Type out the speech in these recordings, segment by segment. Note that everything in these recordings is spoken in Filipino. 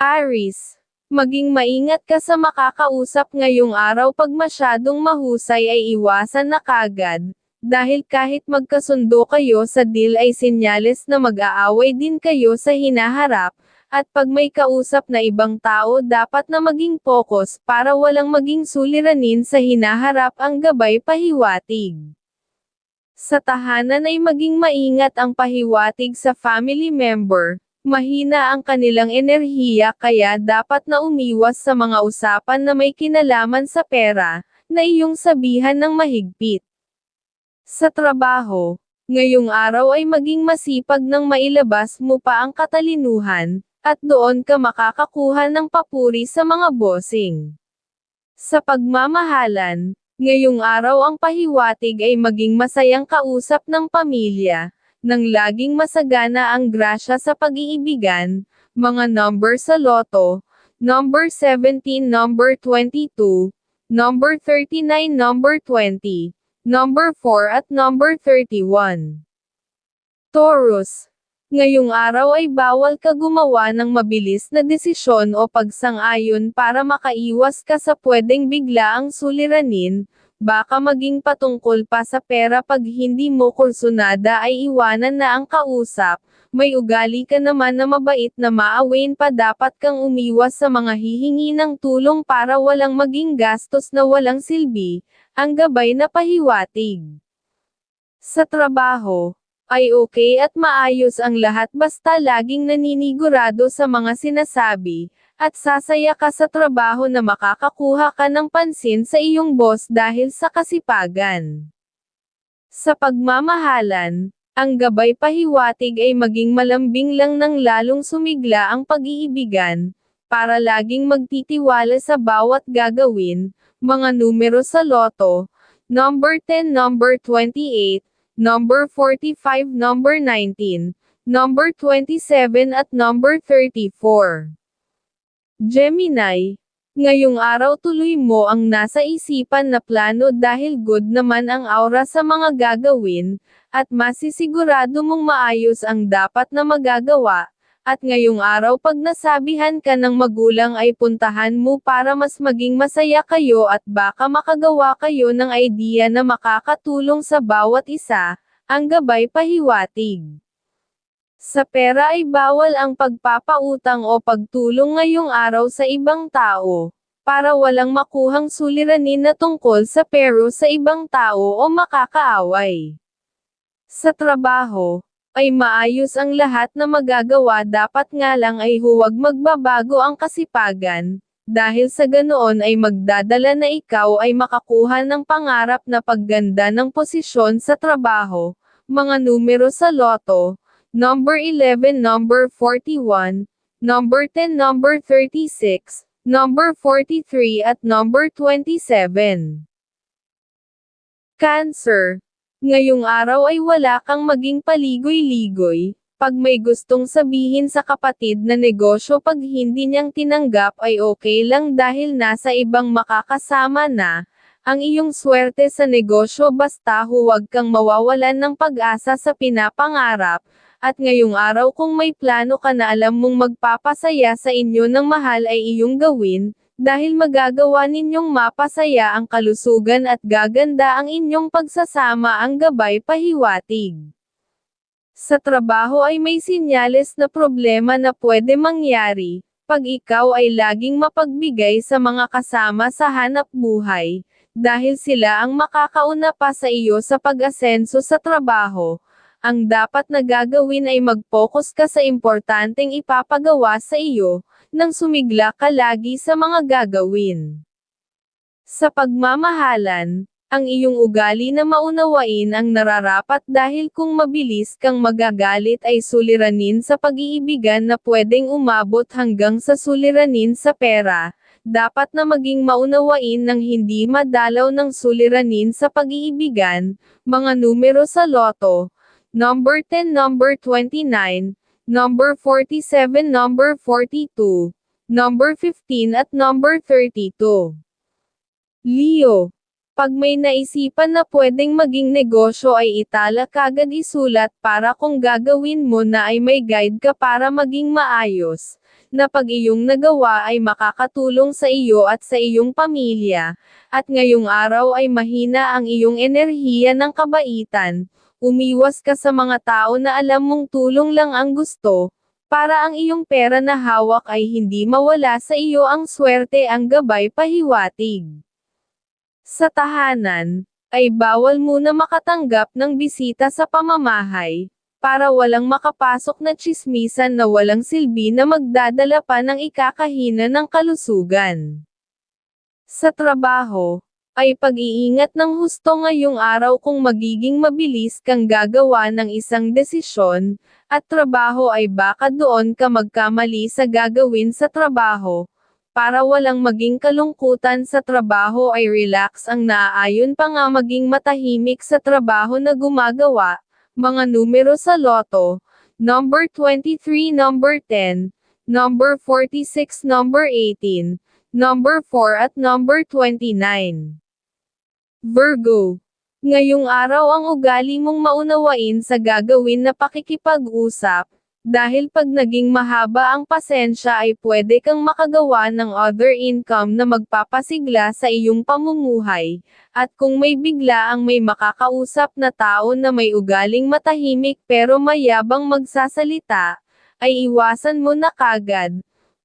Aris, maging maingat ka sa makakausap ngayong araw pag masyadong mahusay ay iwasan na kagad, dahil kahit magkasundo kayo sa deal ay senyales na mag-aaway din kayo sa hinaharap, at pag may kausap na ibang tao dapat na maging focus para walang maging suliranin sa hinaharap ang gabay pahiwatig. Sa tahanan ay maging maingat ang pahiwatig sa family member, Mahina ang kanilang enerhiya kaya dapat na umiwas sa mga usapan na may kinalaman sa pera, na iyong sabihan ng mahigpit. Sa trabaho, ngayong araw ay maging masipag nang mailabas mo pa ang katalinuhan, at doon ka makakakuha ng papuri sa mga bossing. Sa pagmamahalan, ngayong araw ang pahiwatig ay maging masayang kausap ng pamilya, nang laging masagana ang grasya sa pag-iibigan, mga number sa loto, number 17, number 22, number 39, number 20, number 4 at number 31. Taurus, ngayong araw ay bawal ka gumawa ng mabilis na desisyon o pagsang-ayon para makaiwas ka sa pwedeng biglaang suliranin, Baka maging patungkol pa sa pera pag hindi mo kursunada ay iwanan na ang kausap, may ugali ka naman na mabait na maawin pa dapat kang umiwas sa mga hihingi ng tulong para walang maging gastos na walang silbi, ang gabay na pahiwatig. Sa trabaho, ay okay at maayos ang lahat basta laging naninigurado sa mga sinasabi, at sasaya ka sa trabaho na makakakuha ka ng pansin sa iyong boss dahil sa kasipagan. Sa pagmamahalan, ang gabay pahiwatig ay maging malambing lang ng lalong sumigla ang pag-iibigan, para laging magtitiwala sa bawat gagawin, mga numero sa loto, number 10, number 28, number 45, number 19, number 27 at number 34. Gemini, ngayong araw tuloy mo ang nasa isipan na plano dahil good naman ang aura sa mga gagawin, at masisigurado mong maayos ang dapat na magagawa, at ngayong araw pag nasabihan ka ng magulang ay puntahan mo para mas maging masaya kayo at baka makagawa kayo ng idea na makakatulong sa bawat isa, ang gabay pahiwatig. Sa pera ay bawal ang pagpapautang o pagtulong ngayong araw sa ibang tao, para walang makuhang suliranin na tungkol sa pero sa ibang tao o makakaaway. Sa trabaho, ay maayos ang lahat na magagawa dapat nga lang ay huwag magbabago ang kasipagan, dahil sa ganoon ay magdadala na ikaw ay makakuha ng pangarap na pagganda ng posisyon sa trabaho, mga numero sa loto, number 11, number 41, number 10, number 36, number 43 at number 27. Cancer. Ngayong araw ay wala kang maging paligoy-ligoy, pag may gustong sabihin sa kapatid na negosyo pag hindi niyang tinanggap ay okay lang dahil nasa ibang makakasama na, ang iyong swerte sa negosyo basta huwag kang mawawalan ng pag-asa sa pinapangarap, at ngayong araw kung may plano ka na alam mong magpapasaya sa inyo ng mahal ay iyong gawin, dahil magagawa ninyong mapasaya ang kalusugan at gaganda ang inyong pagsasama ang gabay pahiwatig. Sa trabaho ay may sinyales na problema na pwede mangyari, pag ikaw ay laging mapagbigay sa mga kasama sa hanap buhay, dahil sila ang makakauna pa sa iyo sa pag-asenso sa trabaho, ang dapat na gagawin ay mag-focus ka sa importanteng ipapagawa sa iyo, nang sumigla ka lagi sa mga gagawin. Sa pagmamahalan, ang iyong ugali na maunawain ang nararapat dahil kung mabilis kang magagalit ay suliranin sa pag-iibigan na pwedeng umabot hanggang sa suliranin sa pera, dapat na maging maunawain ng hindi madalaw ng suliranin sa pag-iibigan, mga numero sa loto, number 10, number 29, number 47, number 42, number 15 at number 32. Leo. Pag may naisipan na pwedeng maging negosyo ay itala kagad isulat para kung gagawin mo na ay may guide ka para maging maayos. na pag iyong nagawa ay makakatulong sa iyo at sa iyong pamilya, at ngayong araw ay mahina ang iyong enerhiya ng kabaitan, umiwas ka sa mga tao na alam mong tulong lang ang gusto, para ang iyong pera na hawak ay hindi mawala sa iyo ang swerte ang gabay pahiwatig. Sa tahanan, ay bawal muna makatanggap ng bisita sa pamamahay, para walang makapasok na tsismisan na walang silbi na magdadala pa ng ikakahina ng kalusugan. Sa trabaho, ay pag-iingat ng husto ngayong araw kung magiging mabilis kang gagawa ng isang desisyon, at trabaho ay baka doon ka magkamali sa gagawin sa trabaho, para walang maging kalungkutan sa trabaho ay relax ang naaayon pa nga maging matahimik sa trabaho na gumagawa, mga numero sa loto, number 23 number 10, number 46 number 18, number 4 at number 29. Virgo. Ngayong araw ang ugali mong maunawain sa gagawin na pakikipag-usap, dahil pag naging mahaba ang pasensya ay pwede kang makagawa ng other income na magpapasigla sa iyong pamumuhay, at kung may bigla ang may makakausap na tao na may ugaling matahimik pero mayabang magsasalita, ay iwasan mo na kagad,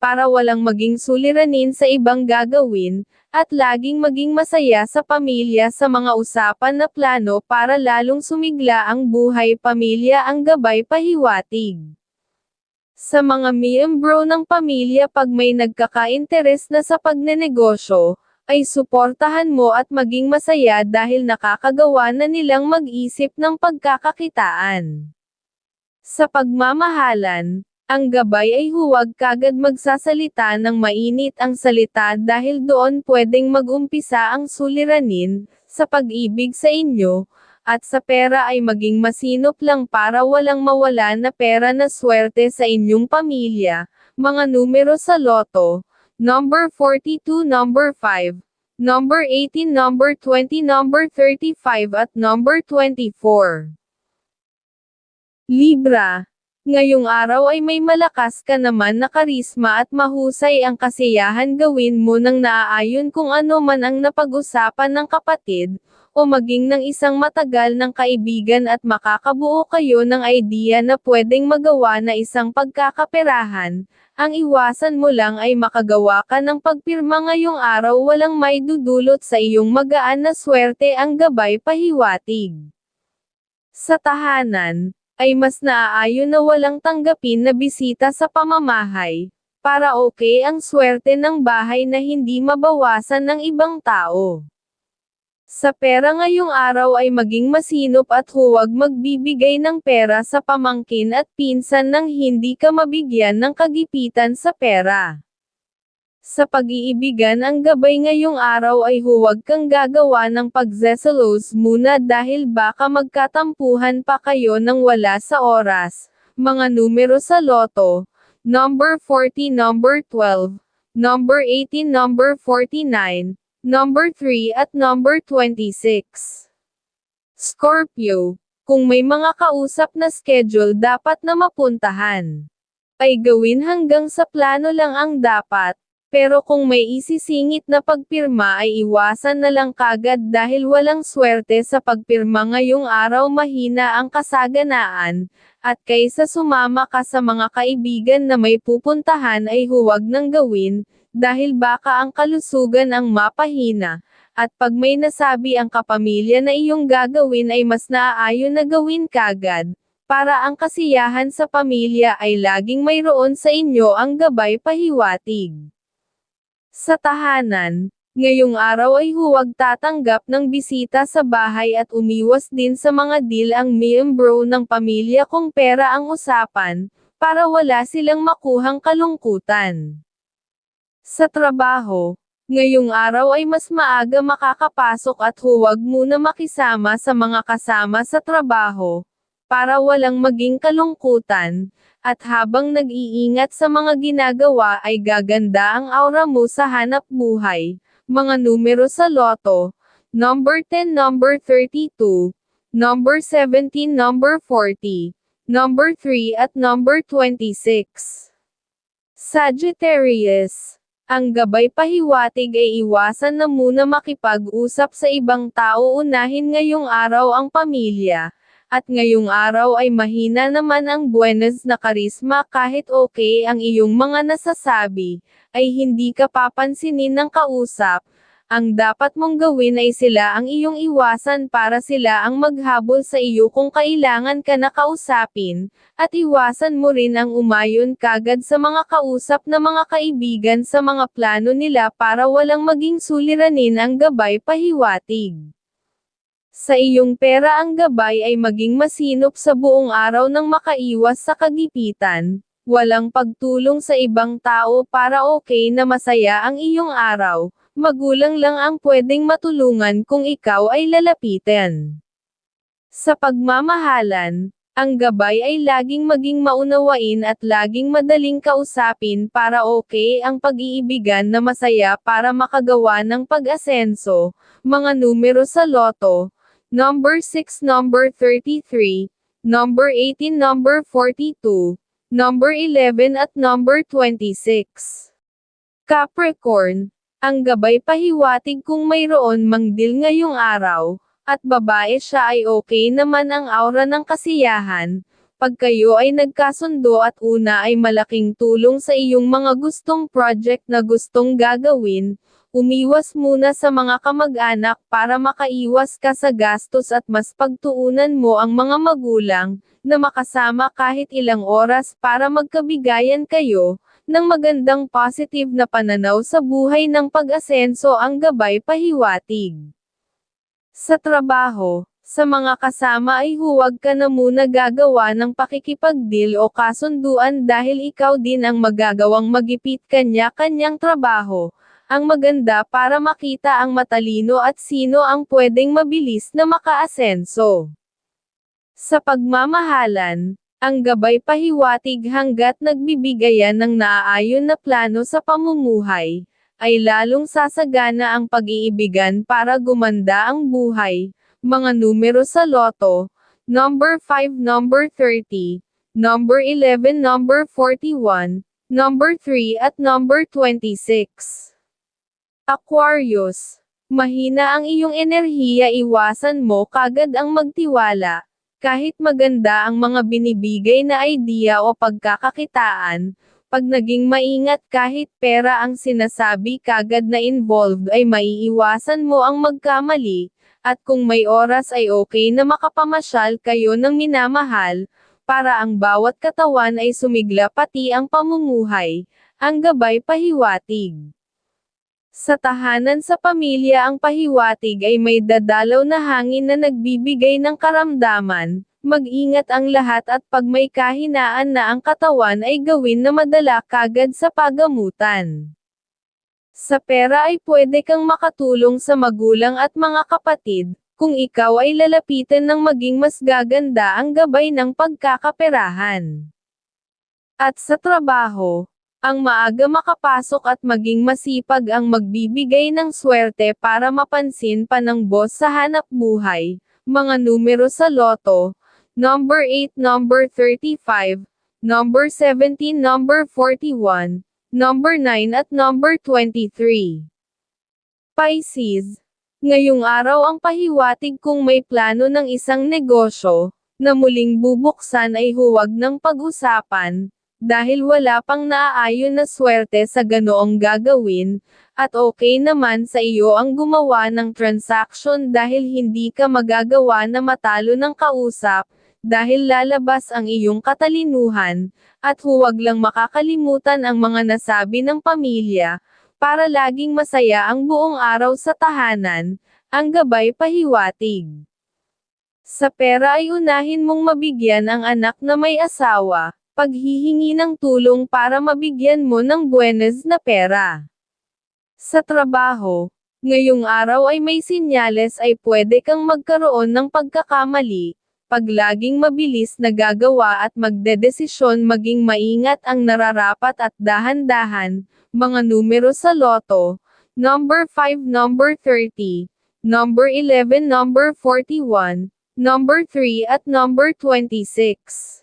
para walang maging suliranin sa ibang gagawin, at laging maging masaya sa pamilya sa mga usapan na plano para lalong sumigla ang buhay pamilya ang gabay pahiwatig. Sa mga miyembro ng pamilya pag may nagkaka-interes na sa pagnenegosyo, ay suportahan mo at maging masaya dahil nakakagawa na nilang mag-isip ng pagkakakitaan. Sa pagmamahalan, ang gabay ay huwag kagad magsasalita ng mainit ang salita dahil doon pwedeng mag-umpisa ang suliranin, sa pag-ibig sa inyo, at sa pera ay maging masinop lang para walang mawala na pera na swerte sa inyong pamilya. Mga numero sa loto, number 42, number 5, number 18, number 20, number 35 at number 24. Libra. Ngayong araw ay may malakas ka naman na karisma at mahusay ang kasiyahan gawin mo nang naaayon kung ano man ang napag-usapan ng kapatid, o maging ng isang matagal ng kaibigan at makakabuo kayo ng idea na pwedeng magawa na isang pagkakaperahan, ang iwasan mo lang ay makagawa ka ng pagpirma ngayong araw walang may dudulot sa iyong magaan na swerte ang gabay pahiwatig. Sa tahanan, ay mas naaayon na walang tanggapin na bisita sa pamamahay, para okay ang swerte ng bahay na hindi mabawasan ng ibang tao. Sa pera ngayong araw ay maging masinop at huwag magbibigay ng pera sa pamangkin at pinsan nang hindi ka mabigyan ng kagipitan sa pera. Sa pag-iibigan ang gabay ngayong araw ay huwag kang gagawa ng pagzeselos muna dahil baka magkatampuhan pa kayo ng wala sa oras. Mga numero sa loto, number 40, number 12, number 18, number 49, number 3 at number 26. Scorpio, kung may mga kausap na schedule dapat na mapuntahan, ay gawin hanggang sa plano lang ang dapat, pero kung may isisingit na pagpirma ay iwasan na lang kagad dahil walang swerte sa pagpirma ngayong araw mahina ang kasaganaan, at kaysa sumama ka sa mga kaibigan na may pupuntahan ay huwag nang gawin, dahil baka ang kalusugan ang mapahina, at pag may nasabi ang kapamilya na iyong gagawin ay mas naaayon na gawin kagad, para ang kasiyahan sa pamilya ay laging mayroon sa inyo ang gabay pahiwatig. Sa tahanan, ngayong araw ay huwag tatanggap ng bisita sa bahay at umiwas din sa mga deal ang miyembro ng pamilya kung pera ang usapan, para wala silang makuhang kalungkutan. Sa trabaho, ngayong araw ay mas maaga makakapasok at huwag muna makisama sa mga kasama sa trabaho, para walang maging kalungkutan, at habang nag-iingat sa mga ginagawa ay gaganda ang aura mo sa hanap buhay. Mga numero sa loto, number 10, number 32, number 17, number 40, number 3 at number 26. Sagittarius. Ang gabay pahiwatig ay iwasan na muna makipag-usap sa ibang tao unahin ngayong araw ang pamilya. At ngayong araw ay mahina naman ang buenas na karisma kahit okay ang iyong mga nasasabi, ay hindi ka papansinin ng kausap. Ang dapat mong gawin ay sila ang iyong iwasan para sila ang maghabol sa iyo kung kailangan ka na kausapin, at iwasan mo rin ang umayon kagad sa mga kausap na mga kaibigan sa mga plano nila para walang maging suliranin ang gabay pahiwatig. Sa iyong pera ang gabay ay maging masinop sa buong araw nang makaiwas sa kagipitan, walang pagtulong sa ibang tao para okay na masaya ang iyong araw, magulang lang ang pwedeng matulungan kung ikaw ay lalapitan. Sa pagmamahalan, ang gabay ay laging maging maunawain at laging madaling kausapin para okay ang pag-iibigan na masaya para makagawa ng pag-asenso, mga numero sa loto, number 6 number 33, number 18 number 42, number 11 at number 26. Capricorn, ang gabay pahiwatig kung mayroon mang deal ngayong araw, at babae siya ay okay naman ang aura ng kasiyahan, pag kayo ay nagkasundo at una ay malaking tulong sa iyong mga gustong project na gustong gagawin, umiwas muna sa mga kamag-anak para makaiwas ka sa gastos at mas pagtuunan mo ang mga magulang, na makasama kahit ilang oras para magkabigayan kayo, ng magandang positive na pananaw sa buhay ng pag-asenso ang gabay pahiwatig. Sa trabaho, sa mga kasama ay huwag ka na muna gagawa ng pakikipagdeal o kasunduan dahil ikaw din ang magagawang magipit kanya-kanyang trabaho. Ang maganda para makita ang matalino at sino ang pwedeng mabilis na makaasenso. Sa pagmamahalan, ang gabay pahiwatig hanggat nagbibigayan ng naaayon na plano sa pamumuhay, ay lalong sasagana ang pag-iibigan para gumanda ang buhay. Mga numero sa loto, number 5 number 30, number 11 number 41, number 3 at number 26. Aquarius, mahina ang iyong enerhiya iwasan mo kagad ang magtiwala. Kahit maganda ang mga binibigay na idea o pagkakakitaan, pag naging maingat kahit pera ang sinasabi kagad na involved ay maiiwasan mo ang magkamali, at kung may oras ay okay na makapamasyal kayo ng minamahal, para ang bawat katawan ay sumigla pati ang pamumuhay, ang gabay pahiwatig. Sa tahanan sa pamilya ang pahiwatig ay may dadalaw na hangin na nagbibigay ng karamdaman, mag-ingat ang lahat at pag may kahinaan na ang katawan ay gawin na madala kagad sa pagamutan. Sa pera ay pwede kang makatulong sa magulang at mga kapatid, kung ikaw ay lalapitan ng maging mas gaganda ang gabay ng pagkakaperahan. At sa trabaho, ang maaga makapasok at maging masipag ang magbibigay ng swerte para mapansin pa ng boss sa hanap buhay. Mga numero sa loto, number 8, number 35, number 17, number 41, number 9 at number 23. Pisces, ngayong araw ang pahiwatig kung may plano ng isang negosyo, na muling bubuksan ay huwag ng pag-usapan, dahil wala pang naaayon na swerte sa ganoong gagawin, at okay naman sa iyo ang gumawa ng transaction dahil hindi ka magagawa na matalo ng kausap, dahil lalabas ang iyong katalinuhan, at huwag lang makakalimutan ang mga nasabi ng pamilya, para laging masaya ang buong araw sa tahanan, ang gabay pahiwatig. Sa pera ay unahin mong mabigyan ang anak na may asawa, paghihingi ng tulong para mabigyan mo ng buenas na pera. Sa trabaho, ngayong araw ay may sinyales ay pwede kang magkaroon ng pagkakamali, pag laging mabilis na gagawa at magdedesisyon maging maingat ang nararapat at dahan-dahan, mga numero sa loto, number 5 number 30, number 11 number 41, number 3 at number 26.